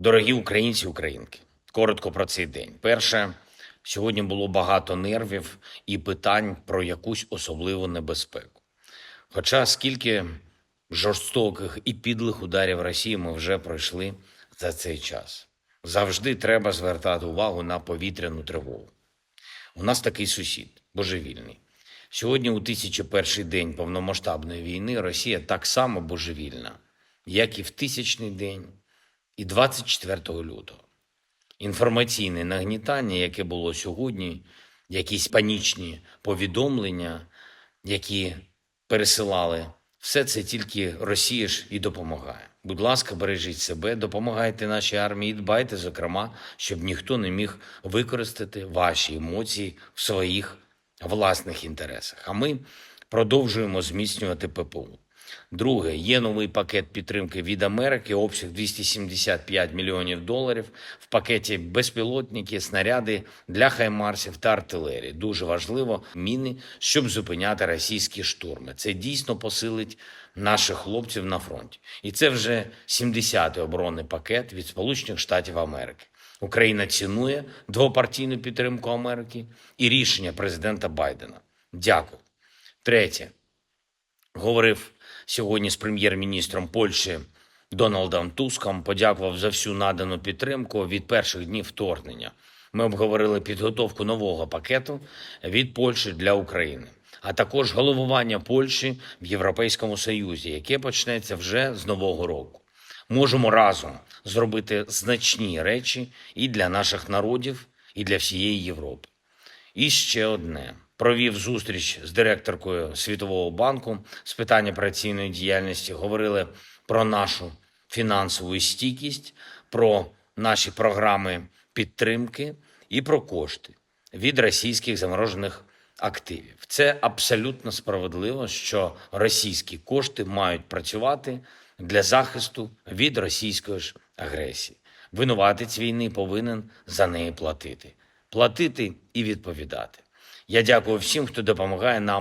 Дорогі українці, українки, коротко про цей день. Перше, сьогодні було багато нервів і питань про якусь особливу небезпеку. Хоча скільки жорстоких і підлих ударів Росії ми вже пройшли за цей час. Завжди треба звертати увагу на повітряну тривогу. У нас такий сусід, божевільний. Сьогодні, у тисячі перший день повномасштабної війни, Росія так само божевільна, як і в тисячний день, і 24 лютого. Інформаційне нагнітання, яке було сьогодні, якісь панічні повідомлення, які пересилали, все це тільки Росія ж і допомагає. Будь ласка, бережіть себе, допомагайте нашій армії, дбайте, зокрема, щоб ніхто не міг використати ваші емоції в своїх власних інтересах. А ми продовжуємо зміцнювати ППУ. Друге, є новий пакет підтримки від Америки, обсяг 275 мільйонів доларів. В пакеті безпілотники, снаряди для хаймарсів та артилерії. Дуже важливо міни, щоб зупиняти російські штурми. Це дійсно посилить наших хлопців на фронті. І це вже 70-й оборонний пакет від Сполучених Штатів Америки. Україна цінує двопартійну підтримку Америки і рішення президента Байдена. Дякую. Третє говорив сьогодні з прем'єр-міністром Польщі Дональдом Туском. Подякував за всю надану підтримку від перших днів вторгнення. Ми обговорили підготовку нового пакету від Польщі для України, а також головування Польщі в Європейському Союзі, яке почнеться вже з нового року. Можемо разом зробити значні речі і для наших народів, і для всієї Європи. І ще одне. Провів зустріч з директоркою Світового банку з питань операційної діяльності. Говорили про нашу фінансову стійкість, про наші програми підтримки і про кошти від російських заморожених активів. Це абсолютно справедливо, що російські кошти мають працювати для захисту від російської ж агресії. Винуватець війни повинен за неї платити, платити і відповідати. Я дякую всім, хто допомагає нам